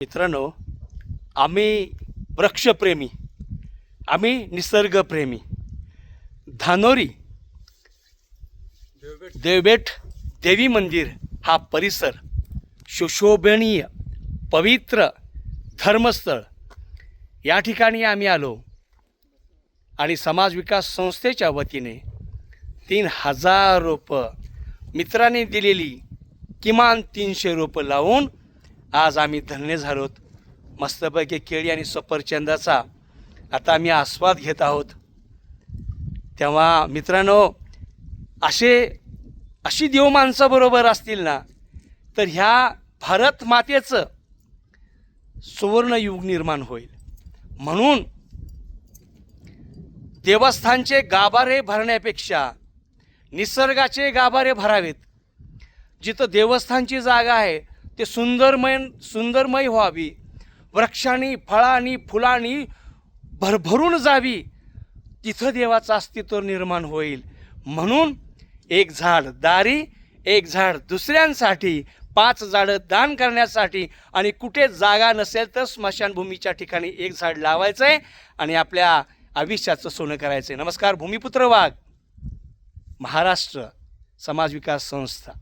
मित्रांनो आम्ही वृक्षप्रेमी आम्ही निसर्गप्रेमी. धानोरी देवबेट देवी मंदिर हा परिसर सुशोभनीय पवित्र धर्मस्थळ. या ठिकाणी आम्ही आलो आणि समाज विकास संस्थेच्या वतीने तीन हजार रोपं मित्रांनी दिलेली किमान तीनशे रोपं लावून आज आम्ही धन्य झालोत मस्तपैकी केळी आणि सफरचंदाचा आता आम्ही आस्वाद घेत आहोत. तेव्हा मित्रांनो असे अशी देव माणसं बरोबर असतील ना तर ह्या भारत मातेचं सुवर्णयुग निर्माण होईल. म्हणून देवस्थानचे गाभारे भरण्यापेक्षा निसर्गाचे गाभारे भरावेत. जिथं देवस्थानची जागा आहे ते सुंदरमय सुंदरमय व्हावी. वृक्षांनी फळांनी फुलांनी भरभरून जावी. तिथं देवाचं अस्तित्व निर्माण होईल. म्हणून एक झाड दारी एक झाड दुसऱ्यांसाठी पाच झाडं दान करण्यासाठी आणि कुठे जागा नसेल तर स्मशानभूमीच्या ठिकाणी एक झाड लावायचं आहे आणि आपल्या आयुष्याचं सोनं करायचं आहे नमस्कार भूमिपुत्र वाघ महाराष्ट्र समाज विकास संस्था.